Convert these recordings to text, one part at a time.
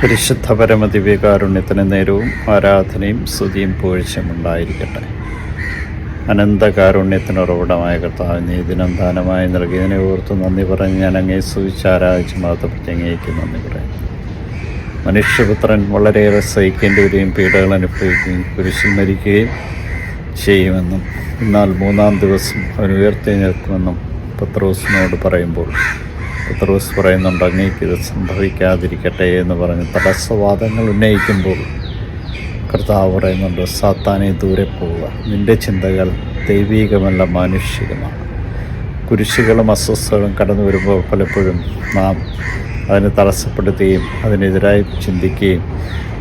പരിശുദ്ധ പരമദിവ്യകാരുണ്യത്തിന് നേരവും ആരാധനയും സ്തുതിയും പൂഴ്ചയും ഉണ്ടായിരിക്കട്ടെ. അനന്തകാരുണ്യത്തിന് ഉറവിടമായ കർത്താവ് നീ ദിനം ദാനമായി നൽകിയതിനെ ഓർത്ത് നന്ദി പറഞ്ഞ് ഞാൻ അങ്ങേ സൂചിച്ച് ആരാധിച്ച് മാത്രപ്പെട്ട് അങ്ങേക്ക് നന്ദി പറയുന്നു മനുഷ്യപുത്രൻ വളരെയേറെ സഹിക്കേണ്ടി വരികയും പീഡകൾ അനുഭവിക്കുകയും കുരിശിൽ മരിക്കുകയും ചെയ്യുമെന്നും എന്നാൽ മൂന്നാം ദിവസം അവൻ നിൽക്കുമെന്നും പത്രോസിനോട് പറയുമ്പോൾ പത്രോസ് പറയുന്നുണ്ട് അങ്ങേക്ക് ഇത് സംഭവിക്കാതിരിക്കട്ടെ എന്ന് പറഞ്ഞ് തടസ്സവാദങ്ങൾ ഉന്നയിക്കുമ്പോൾ കർത്താവ് പറയുന്നുണ്ട് സാത്താനെ ദൂരെ പോവുക. നിന്റെ ചിന്തകൾ ദൈവീകമല്ല മാനുഷികമാണ്. കുരിശുകളും അസ്വസ്ഥകളും കടന്നു വരുമ്പോൾ പലപ്പോഴും നാം അതിനെ തടസ്സപ്പെടുത്തുകയും അതിനെതിരായി ചിന്തിക്കുകയും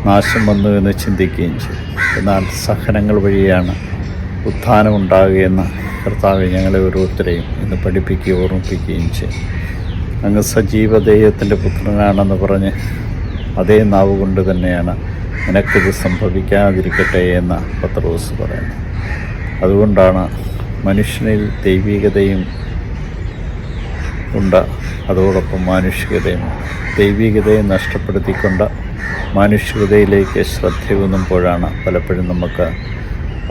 നാശം വന്നു എന്ന് ചിന്തിക്കുകയും ചെയ്യും. എന്നാൽ സഹനങ്ങൾ വഴിയാണ് ഉത്ഥാനം ഉണ്ടാകുകയെന്ന് കർത്താവ് ഞങ്ങളെ ഓരോരുത്തരെയും ഇന്ന് പഠിപ്പിക്കുകയും ഓർമ്മിപ്പിക്കുകയും ചെയ്യും. അങ്ങ് സജീവ ദൈവത്തിന്റെ പുത്രനാണെന്ന് പറഞ്ഞ് അതേ നാവ് കൊണ്ട് തന്നെയാണ് നിനക്കിത് സംഭവിക്കാതിരിക്കട്ടെ എന്ന് പത്രോസ് പറയുന്നത് അതുകൊണ്ടാണ് മനുഷ്യനിൽ ദൈവികതയും ഉണ്ട് അതോടൊപ്പം മാനുഷികതയും ദൈവികതയെ നഷ്ടപ്പെടുത്തിക്കൊണ്ട് മാനുഷികതയിലേക്ക് ശ്രദ്ധയൂന്നുമ്പോഴാണ് പലപ്പോഴും നമുക്ക്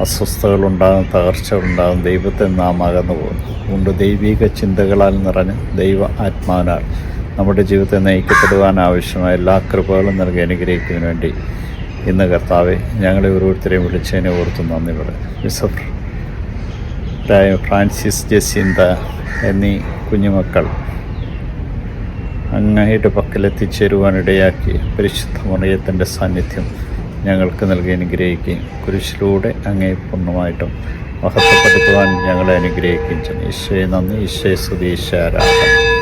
അസ്വസ്ഥതകളുണ്ടാകും തകർച്ചകളുണ്ടാകും ദൈവത്തെ നാം അകന്നു പോകുന്നു. അതുകൊണ്ട് ദൈവിക ചിന്തകളാൽ നിറഞ്ഞ് ദൈവ ആത്മാവിനാൽ നമ്മുടെ ജീവിതത്തെ നയിക്കപ്പെടുവാൻ ആവശ്യമായ എല്ലാ കൃപകളും നൽകി അനുഗ്രഹിക്കുന്നതിന് വേണ്ടി ഇന്ന് കർത്താവെ ഞങ്ങളെ ഓരോരുത്തരെയും വിളിച്ചതിനെ ഓർത്ത് നന്ദി പറയും ഫ്രാൻസിസ് ജസിന്ത എന്നീ കുഞ്ഞുമക്കൾ അങ്ങയുടെ പക്കലെത്തിച്ചേരുവാനിടയാക്കി പരിശുദ്ധ മറിയത്തിന്റെ സാന്നിധ്യം ഞങ്ങൾക്ക് നൽകി അനുഗ്രഹിക്കുകയും കുരിശിലൂടെ അങ്ങേ പൂർണമായിട്ടും മഹത്വപ്പെടുത്തുവാൻ ഞങ്ങളെ അനുഗ്രഹിക്കുകയും ചെയ്യും ഈശോയെ നന്ദി. ഈശോയെ സ്തുതി. ഈശോ ആരാധന.